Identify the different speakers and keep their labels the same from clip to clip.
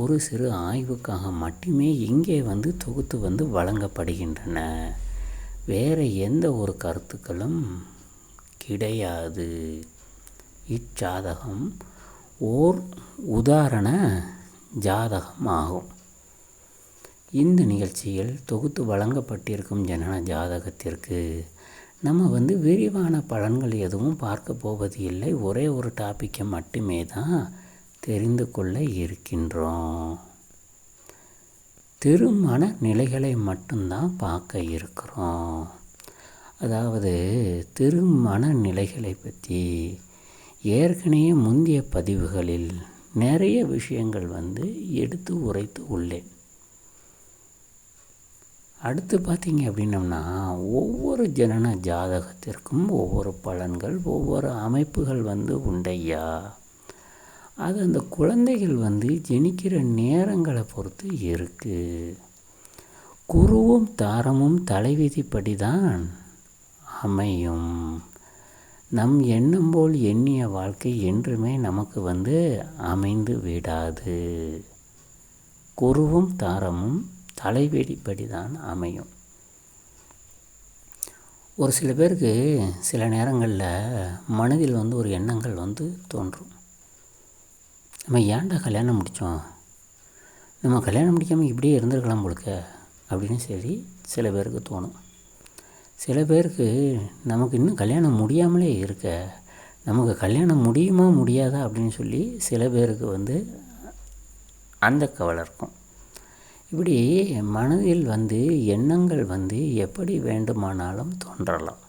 Speaker 1: ஒரு சிறு ஆய்வுக்காக மட்டுமே இங்கே வந்து தொகுத்து வந்து வழங்கப்படுகின்றன. வேறு எந்த ஒரு கருத்துக்களும் கிடையாது. இச்சாதகம் ஓர் உதாரண ஜாதகம் ஆகும். இந்த நிகழ்ச்சியில் தொகுத்து வழங்கப்பட்டிருக்கும் ஜனன ஜாதகத்திற்கு நம்ம வந்து விரிவான பலன்கள் எதுவும் பார்க்க போவது இல்லை ஒரே ஒரு டாப்பிக்கை மட்டுமே தான் தெரிந்து கொள்ள இருக்கின்றோம். திருமண நிலைகளை மட்டும்தான் பார்க்க இருக்கிறோம். அதாவது திருமண நிலைகளை பற்றி ஏற்கனவே முந்தைய பதிவுகளில் நிறைய விஷயங்கள் வந்து எடுத்து உரைத்து உள்ளேன். அடுத்து பார்த்தீங்க அப்படின்னம்னா ஒவ்வொரு ஜனன ஜாதகத்திற்கும் ஒவ்வொரு பலன்கள் ஒவ்வொரு அமைப்புகள் வந்து உண்டையா அது அந்த குழந்தைகள் வந்து ஜெனிக்கிற நேரங்களை பொறுத்து இருக்குது குருவும் தாரமும் தலைவிதிப்படி தான் அமையும். நம் எண்ணம் போல் எண்ணிய வாழ்க்கை என்றுமே நமக்கு வந்து அமைந்து விடாது. குருவும் தாரமும் தலைவெடிப்படி தான் அமையும். ஒரு சில பேருக்கு சில நேரங்களில் மனதில் வந்து ஒரு எண்ணங்கள் வந்து தோன்றும். நம்ம ஏன்டா கல்யாணம் முடித்தோம்? நம்ம கல்யாணம் முடிக்காமல் இப்படியே இருந்திருக்கலாம் போலுக்க அப்படின்னு சரி சில பேருக்கு தோணும். சில பேருக்கு நமக்கு இன்னும் கல்யாணம் முடியாமலே இருக்க. நமக்கு கல்யாணம் முடியுமா முடியாதா அப்படின்னு சொல்லி சில பேருக்கு வந்து அந்த கவலை இருக்கும். இப்படி மனதில் வந்து எண்ணங்கள் வந்து எப்படி வேண்டுமானாலும் தோன்றலாம்.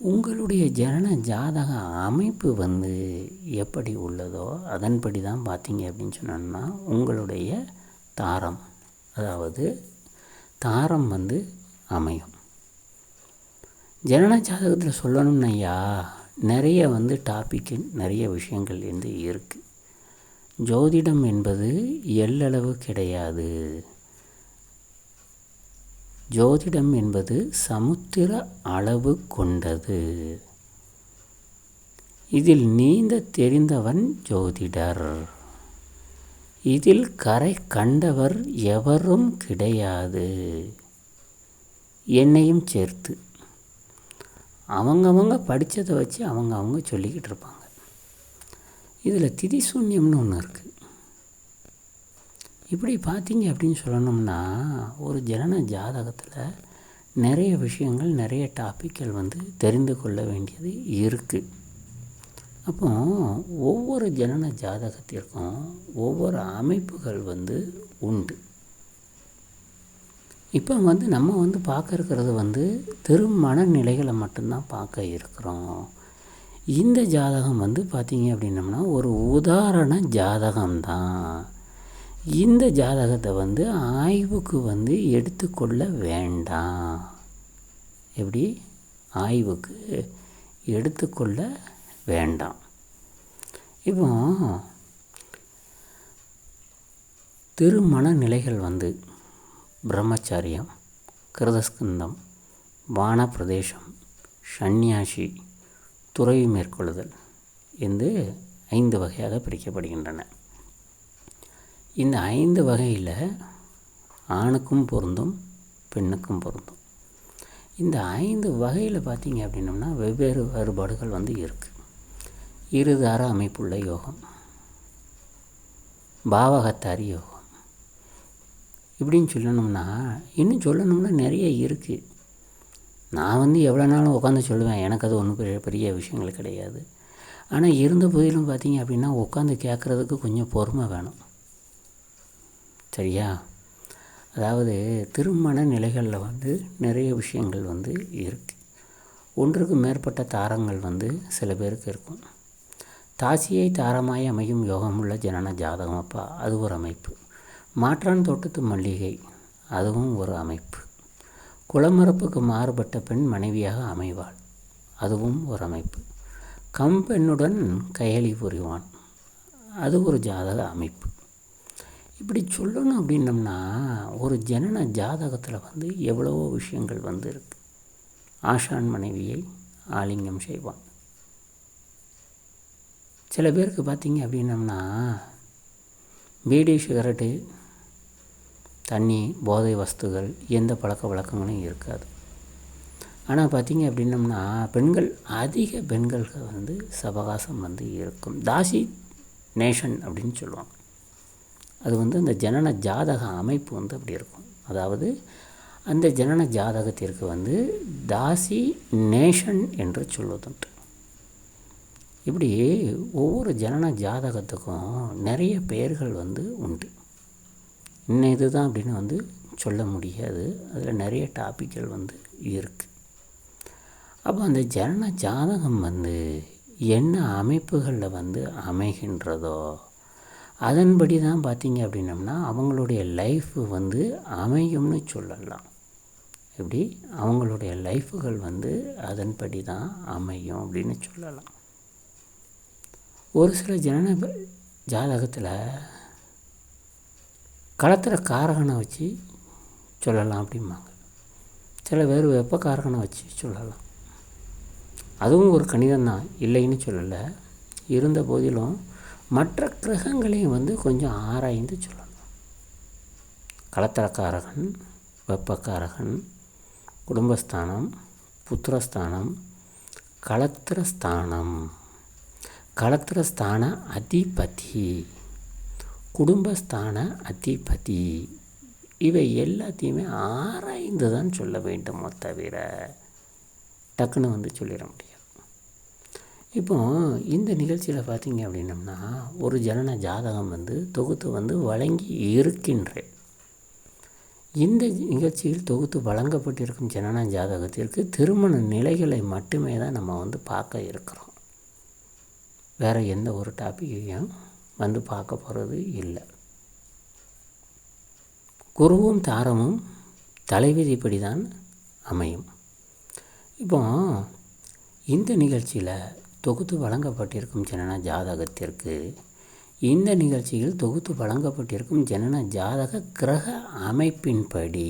Speaker 1: உங்களுடைய ஜனன ஜாதக அமைப்பு வந்து எப்படி உள்ளதோ அதன்படி தான் பார்த்தீங்க அப்படின்னு சொன்னோம்னா உங்களுடைய தாரம் அதாவது தாரம் வந்து அமையும். ஜனன ஜாதகத்தில் சொல்லணும்னா ஐயா நிறைய வந்து டாப்பிக்கு நிறைய விஷயங்கள் வந்து இருக்குது ஜோதிடம் என்பது எல்லளவு கிடையாது. ஜோதிடம் என்பது சமுத்திர அளவு கொண்டது. இதில் நீந்த தெரிந்தவன் ஜோதிடர். இதில் கரை கண்டவர் எவரும் கிடையாது. என்னையும் சேர்த்து. அவங்கவங்க படித்ததை வச்சு அவங்க அவங்க சொல்லிக்கிட்டு இருப்பாங்க. இதில் திதி சூன்யம்னு ஒன்று இருக்குது இப்படி பார்த்தீங்க அப்படின்னு சொல்லணும்னா ஒரு ஜனன ஜாதகத்தில் நிறைய விஷயங்கள் நிறைய டாப்பிக்கள் வந்து தெரிந்து கொள்ள வேண்டியது இருக்குது அப்போ ஒவ்வொரு ஜனன ஜாதகத்திற்கும் ஒவ்வொரு அமைப்புகள் வந்து உண்டு. இப்போ வந்து நம்ம வந்து பார்க்க இருக்கிறது வந்து திருமண நிலைகளை மட்டும்தான் பார்க்க இருக்கிறோம். இந்த ஜாதகம் வந்து பார்த்திங்க அப்படின்னம்னா ஒரு உதாரண ஜாதகம்தான். இந்த ஜாதகத்தை வந்து ஆய்வுக்கு வந்து எடுத்துக்கொள்ள வேண்டாம். எப்படி? ஆய்வுக்கு எடுத்துக்கொள்ள வேண்டாம். இப்போ திருமண நிலைகள் வந்து பிரம்மச்சாரியம் கிருதஸ்கந்தம் வானப்பிரதேசம் சந்நியாசி துறவி மேற்கொள்ளுதல் என்று ஐந்து வகையாக பிரிக்கப்படுகின்றன. இந்த ஐந்து வகையில் ஆணுக்கும் பொருந்தும் பெண்ணுக்கும் பொருந்தும். இந்த ஐந்து வகையில் பார்த்தீங்க அப்படின்னம்னா வெவ்வேறு வேறுபாடுகள் வந்து இருக்குது இருதார அமைப்புள்ள யோகம் பாவகத்தாரி யோகம். இப்படின்னு சொல்லணும்னா இன்னும் சொல்லணும்னா நிறைய இருக்குது நான் வந்து எவ்வளோ நாளும் உட்காந்து சொல்லுவேன் எனக்கு அது ஒன்றும் பெரிய பெரிய விஷயங்கள் கிடையாது. ஆனால் இருந்த போதிலும் பார்த்தீங்க அப்படின்னா உட்காந்து கேட்குறதுக்கு கொஞ்சம் பொறுமை வேணும். சரியா? அதாவது திருமண நிலைகளில் வந்து நிறைய விஷயங்கள் வந்து இருக்குது ஒன்றுக்கு மேற்பட்ட தாரங்கள் வந்து சில பேருக்கு இருக்கும். தாசியை தாரமாய் அமையும் யோகமுள்ள ஜனன ஜாதகம் அப்பா அது ஒரு அமைப்பு. மாற்றான் தோட்டத்து மல்லிகை அதுவும் ஒரு அமைப்பு. குளமரப்புக்கு மாறுபட்ட பெண் மனைவியாக அமைவாள் அதுவும் ஒரு அமைப்பு. கம்பெண்ணுடன் கையளி புரிவான் அது ஒரு ஜாதக அமைப்பு. இப்படி சொல்லணும் அப்படின்னம்னா ஒரு ஜனன ஜாதகத்தில் வந்து எவ்வளவோ விஷயங்கள் வந்து இருக்கு ஆஷான் மனைவியை ஆலிங்கம் செய்வாங்க சில பேருக்கு பார்த்தீங்க அப்படின்னம்னா பீடி சிகரெட்டு தண்ணி போதை வஸ்துகள் எந்த பழக்க வழக்கங்களும் இருக்காது. ஆனால் பார்த்தீங்க அப்படின்னம்னா பெண்கள் அதிக பெண்களுக்கு வந்து சவகாசம் வந்து இருக்கும். தாசி நேஷன் அப்படின்னு சொல்லுவாங்க. அது வந்து அந்த ஜனன ஜாதக அமைப்பு வந்து அப்படி இருக்கும். அதாவது அந்த ஜனன ஜாதகத்திற்கு வந்து தாசி நேஷன் என்று சொல்வதுண்டு. இப்படி ஒவ்வொரு ஜனன ஜாதகத்துக்கும் நிறைய பெயர்கள் வந்து உண்டு. இன்னும் இதுதான் அப்படின்னு வந்து சொல்ல முடியாது. அதில் நிறைய டாப்பிக்கள் வந்து இருக்குது அப்போ அந்த ஜனன ஜாதகம் வந்து என்ன அமைப்புகளில் வந்து அமைகின்றதோ அதன்படி தான் பார்த்தீங்க அப்படின்னம்னா அவங்களுடைய லைஃப் வந்து அமையும்னு சொல்லலாம். எப்படி? அவங்களுடைய லைஃபுகள் வந்து அதன்படி தான் அமையும் அப்படின்னு சொல்லலாம். ஒரு சில ஜனன ஜாதகத்தில் களத்தில் காரகனை வச்சு சொல்லலாம் அப்படிம்பாங்க. சில பேர் வெப்ப காரகனை வச்சு சொல்லலாம். அதுவும் ஒரு கணிதம் தான். இல்லைன்னு சொல்லலை. இருந்த போதிலும் மற்ற கிரகங்களையும் வந்து கொஞ்சம் ஆராய்ந்து சொல்லணும். களத்திரக்காரகன் வெப்பக்காரகன் குடும்பஸ்தானம் புத்திரஸ்தானம் கலத்திரஸ்தானம். கலத்திரஸ்தான அதிபதி குடும்பஸ்தான அதிபதி. இவை எல்லாத்தையுமே ஆராய்ந்து தான் சொல்ல வேண்டுமோ தவிர டக்குன்னு வந்து சொல்லிட முடியும் இப்போ இந்த நிகழ்ச்சியில் பார்த்தீங்க அப்படின்னம்னா ஒரு ஜனன ஜாதகம் வந்து தொகுத்து வந்து வழங்கி இருக்கின்றேன் இந்த நிகழ்ச்சியில் தொகுத்து வழங்கப்பட்டிருக்கும் ஜனன ஜாதகத்திற்கு திருமண நிலைகளை மட்டுமே தான் நம்ம வந்து பார்க்க இருக்கிறோம். வேறு எந்த ஒரு டாப்பிக்கையும் வந்து பார்க்க போகிறது இல்லை. குருவும் தாரமும் தலைவிதிப்படி தான் அமையும். இப்போ இந்த நிகழ்ச்சியில் தொகுத்து வழங்கப்பட்டிருக்கும் ஜனன ஜாதகத்திற்கு இந்த நிகழ்ச்சியில் தொகுத்து வழங்கப்பட்டிருக்கும் ஜனன ஜாதக கிரக அமைப்பின்படி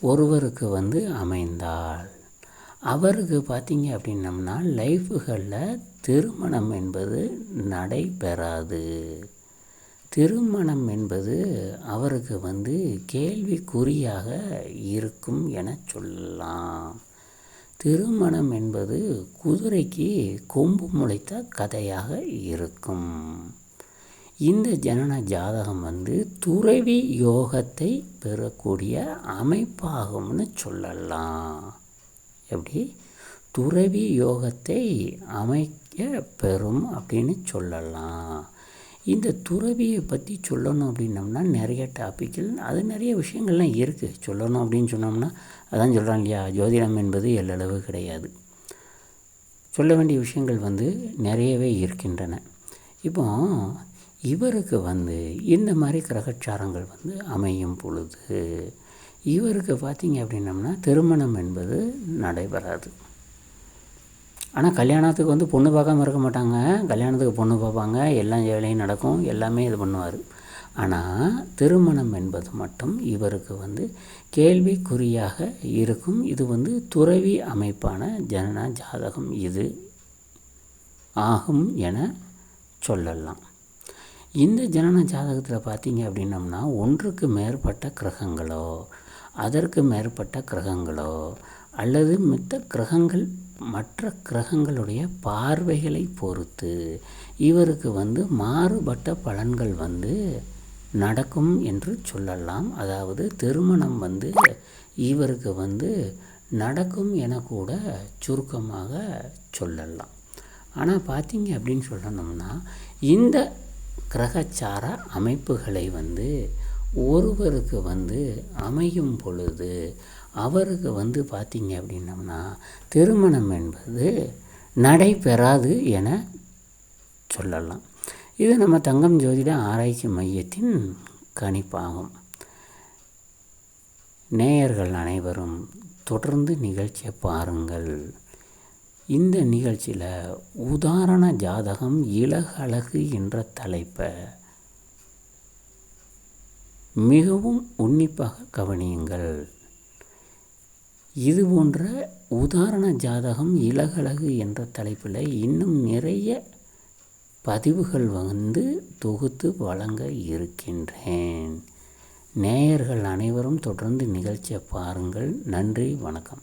Speaker 1: ஒருவருக்கு வந்து அமைந்தால் அவருக்கு பார்த்தீங்க அப்படின்னம்னா லைஃபுகளில் திருமணம் என்பது நடைபெறாது. திருமணம் என்பது அவருக்கு வந்து கேள்விக்குறியாக இருக்கும் என சொல்லலாம். திருமணம் என்பது குதிரைக்கு கொம்பு முளைத்த கதையாக இருக்கும். இந்த ஜனன ஜாதகம் வந்து துறவி யோகத்தை பெறக்கூடிய அமைப்பாகும்னு சொல்லலாம். எப்படி? துறவி யோகத்தை அமைக்க பெறும் அப்படின்னு சொல்லலாம். இந்த துறவியை பற்றி சொல்லணும் அப்படின்னம்னா நிறைய டாப்பிக்கில் அது நிறைய விஷயங்கள்லாம் இருக்குது சொல்லணும் அப்படின்னு சொன்னோம்னா அதான் சொல்கிறாங்க இல்லையா? ஜோதிடம் என்பது எல்லளவு கிடையாது. சொல்ல வேண்டிய விஷயங்கள் வந்து நிறையவே இருக்கின்றன. இப்போ இவருக்கு வந்து இந்த மாதிரி கிரகச்சாரங்கள் வந்து அமையும் பொழுது இவருக்கு பார்த்தீங்க அப்படின்னம்னா திருமணம் என்பது நடைபெறாது. ஆனால் கல்யாணத்துக்கு வந்து பொண்ணு பார்க்காம இருக்க மாட்டாங்க. கல்யாணத்துக்கு பொண்ணு பார்ப்பாங்க. எல்லாம் வேலையும் நடக்கும். எல்லாமே இது பண்ணுவார். ஆனால் திருமணம் என்பது மட்டும் இவருக்கு வந்து கேள்விக்குறியாக இருக்கும். இது வந்து துறவி அமைப்பான ஜனன ஜாதகம் இது ஆகும் என சொல்லலாம். இந்த ஜனன ஜாதகத்தில் பார்த்தீங்க அப்படின்னம்னா ஒன்றுக்கு மேற்பட்ட கிரகங்களோ அதற்கு மேற்பட்ட கிரகங்களோ அல்லது மித்த கிரகங்கள் மற்ற கிரகங்களுடைய பார்வைகளை பொறுத்து இவருக்கு வந்து மாறுபட்ட பலன்கள் வந்து நடக்கும் என்று சொல்லலாம். அதாவது திருமணம் வந்து இவருக்கு வந்து நடக்கும் என கூட சுருக்கமாக சொல்லலாம். ஆனால் பார்த்தீங்க அப்படின்னு சொல்லணும்னா இந்த கிரகச்சார அமைப்புகளை வந்து ஒருவருக்கு வந்து அமையும் பொழுது அவருக்கு வந்து பார்த்தீங்க அப்படின்னம்னா திருமணம் என்பது நடைபெறாது என சொல்லலாம். இது நம்ம தங்கம் ஜோதிட ஆராய்ச்சி மையத்தின் கணிப்பாகும். நேயர்கள் அனைவரும் தொடர்ந்து நிகழ்ச்சியை பாருங்கள். இந்த நிகழ்ச்சியில் உதாரண ஜாதகம் இலகழகு என்ற தலைப்பை மிகவும் உன்னிப்பாக கவனியுங்கள். இது போன்ற உதாரண ஜாதகம் இலகழகு என்ற தலைப்பில் இன்னும் நிறைய பதிவுகள் வந்து தொகுத்து வழங்க இருக்கின்றேன். நேயர்கள் அனைவரும் தொடர்ந்து நிகழ்ச்சியை பாருங்கள். நன்றி. வணக்கம்.